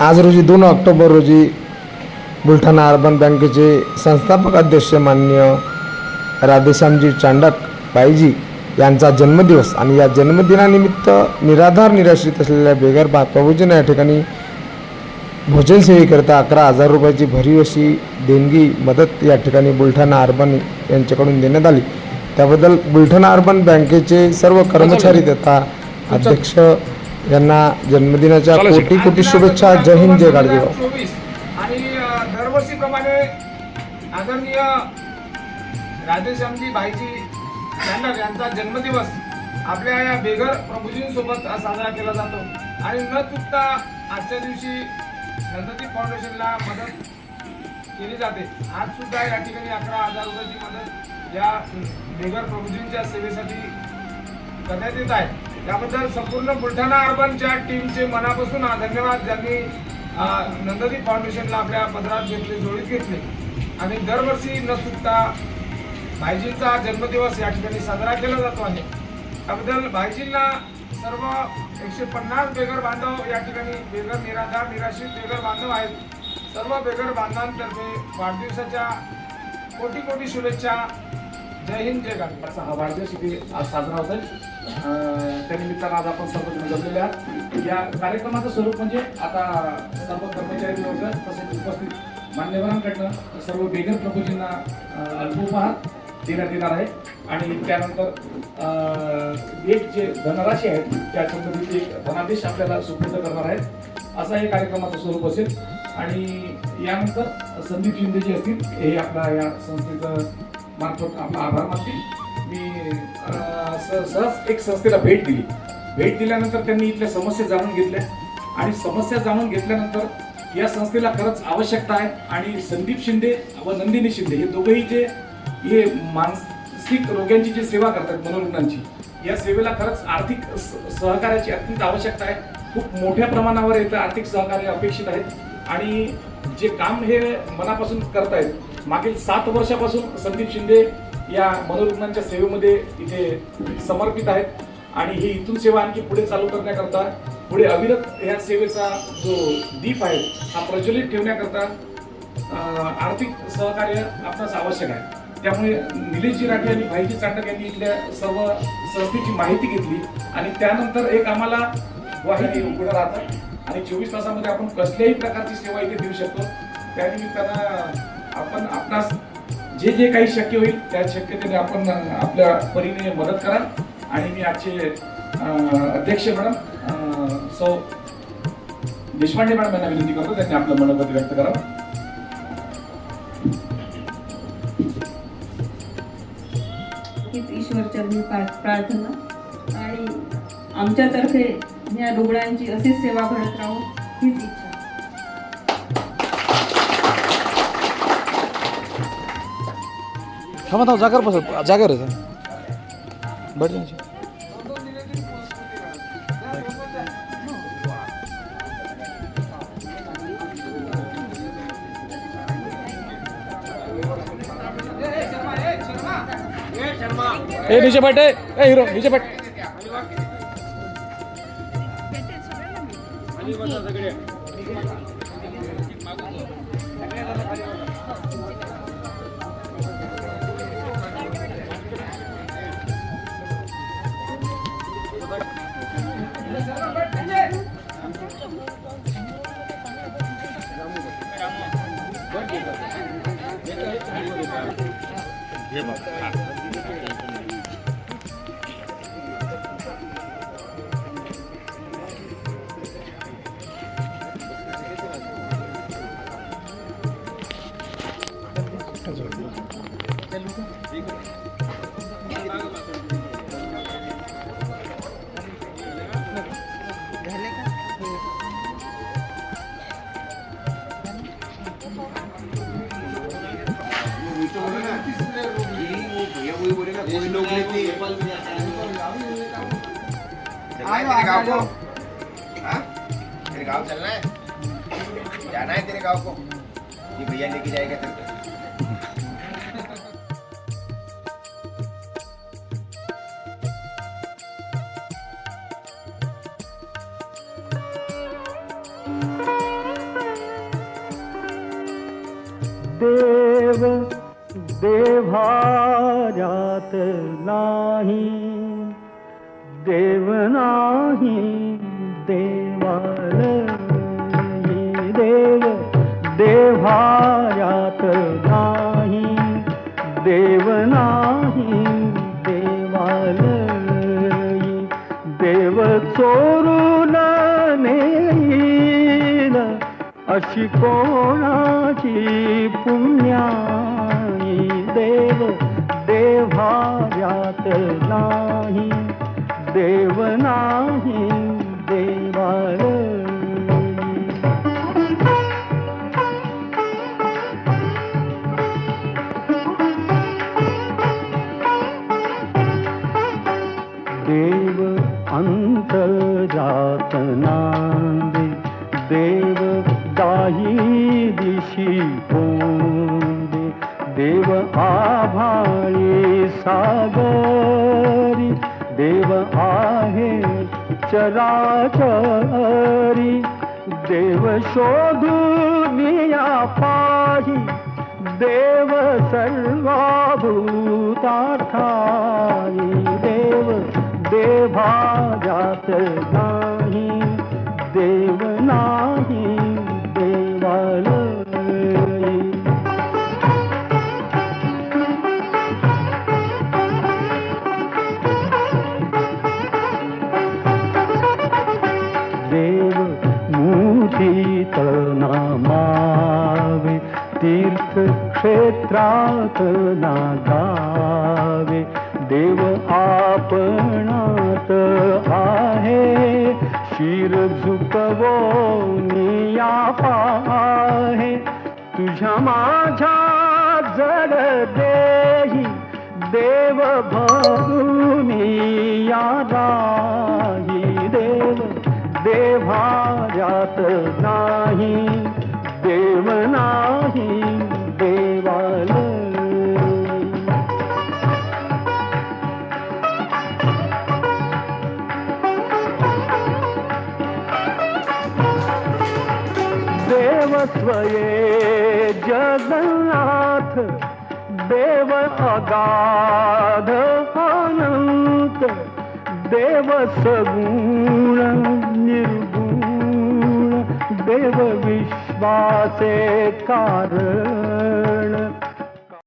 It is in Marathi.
आज रोजी दोन ऑक्टोबर रोजी बुलढाणा अर्बन बँकेचे संस्थापक अध्यक्ष माननीय राधेश्यामजी चांडक बाईजी यांचा जन्मदिवस आणि या जन्मदिनानिमित्त निराधार निराश्रित असलेल्या बेघर बा प्रभूजींना या ठिकाणी भोजन सेवेकरता अकरा हजार रुपयाची भरीव अशी देणगी मदत या ठिकाणी बुलढाणा अर्बन यांच्याकडून देण्यात आली. त्याबद्दल बुलढाणा अर्बन बँकेचे सर्व कर्मचारी तथा अध्यक्ष यांना जन्मदिनाच्या कोटी कोटी शुभेच्छा. जय हिंद जय गाडगेबाब चोवीस आणि दरवर्षीप्रमाणे आदरणीय राधेश्यामजी भाईजी चांडक यांचा जन्मदिवस आपल्या या बेघर प्रभूजींसोबत साजरा केला जातो. आणि न चुकता आजच्या दिवशी नंददीप फाउंडेशनला मदत केली जाते. आज सुद्धा या ठिकाणी अकरा हजार रुपयाची मदत या बेघर प्रभूजींच्या सेवेसाठी करण्यात येत आहे. त्याबद्दल संपूर्ण बुलढाणा अर्बनच्या टीमचे मनापासून धन्यवाद. ज्यांनी अ, नंददीप फाउंडेशनला आपल्या पदरात घेतले जोडीत घेतले. आणि दरवर्षी न चुकता भाईजींचा जन्मदिवस या ठिकाणी साजरा केला जातो आहे. त्याबद्दल भाईजींना सर्व एकशे पन्नास बेघर बांधव या ठिकाणी बेघर निराधार निराश्रित बेघर बांधव आहेत. सर्व बेघर बांधवांतर्फे वाढदिवसाच्या कोटी कोटी शुभेच्छा. जय हिंद जय गांधी. हा वाढदिवस इथे आज साजरा होत आहे. त्यानिमित्तानं आज आपण सर्वजण जमलेले आहात. या कार्यक्रमाचं स्वरूप म्हणजे आता सर्व कर्मचारी लोक तसेच उपस्थित मान्यवरांकडनं सर्व बेगर प्रभूजींना अल्पोपहार देण्यात येणार आहे. आणि त्यानंतर एक जे धनराशी आहेत त्या संबंधित एक धनादेश आपल्याला सुपूर्द करणार आहेत. असा हे कार्यक्रमाचं स्वरूप असेल. आणि यानंतर संदीप शिंदे जे असतील हे आपल्या या संस्थेचं मार्फत आपला आभार मानतील. मी सहज एक संस्थेला भेट दिली. भेट दिल्यानंतर त्यांनी इथल्या समस्या जाणून घेतल्या. आणि समस्या जाणून घेतल्यानंतर या संस्थेला खरंच आवश्यकता आहे. आणि संदीप शिंदे व नंदिनी शिंदे हे दोघेही जे हे मानसिक रोग्यांची जी सेवा करतात मनोरुग्णांची या सेवेला खरंच आर्थिक सहकार्याची अत्यंत आवश्यकता आहे. खूप मोठ्या प्रमाणावर इथं आर्थिक सहकार्य अपेक्षित आहेत आणि जे काम हे मनापासून करतायत मागील सात वर्षापासून संदीप शिंदे या मनोरुग्णांच्या सेवेमध्ये इथे समर्पित आहेत. आणि ही इथून सेवा आणखी पुढे चालू करण्याकरता पुढे अविरत या सेवेचा जो दीप आहे हा प्रज्वलित ठेवण्याकरता आर्थिक सहकार्य आपणास आवश्यक आहे. त्यामुळे निलेशजी राठी आणि भाईजी चांडक यांनी इथल्या सर्व संस्थेची माहिती घेतली आणि त्यानंतर एक आम्हाला वाहिनी उघडं राहतं. आणि चोवीस तासामध्ये आपण कसल्याही प्रकारची सेवा इथे देऊ शकतो. त्यानिमित्तानं आपण आपणास जे जे काही शक्य होईल त्या शक्यतेने आपण आपल्या परीने मदत करा आणि मी आजचे अध्यक्ष मॅडम सौ देशपांडे मॅडम यांना विनंती करतो त्यांनी आपलं मनोगत व्यक्त करावं. ईश्वरचरणी प्रार्थना. आणि आमच्यातर्फे या रुग्णांची अशीच सेवा घडत राहू हीच इच्छा. थांबा थांबा जागर बसत जागर आहे बट ए नीचे बैठ ए ए हीरो नीचे बैठ. જય બાપા है तेरे गाँव को। हाँ? तेरे चलना है? जाना है तेरे को। ये भैया लेके जाएगा तेरे को। देव देवारात नाही। देव नाही देवालयी देव देवायात नाही. देव नाही देवालयी देव चोरून नेईल. अशी कोणाची पुण्याई देव देवायात नाही. देव नाही देवाळ. देव अंतर्जात नांदे देव दाही दिशी पोंदे देव आभाळी सागर. देव आहे चराचरी. देव शोधून पाही देव सर्वाभूतार्थाई देव देभाजात नाही तीर्थक्षेत्रात गावे. देव आपणात आहे. शिर झुकवो निया पाहे. तुझ्या माझ्या जड देही देव जगन्नाथ देव अगाध अनंत देव सगुण निर्गुण देव विश्वासे कारण।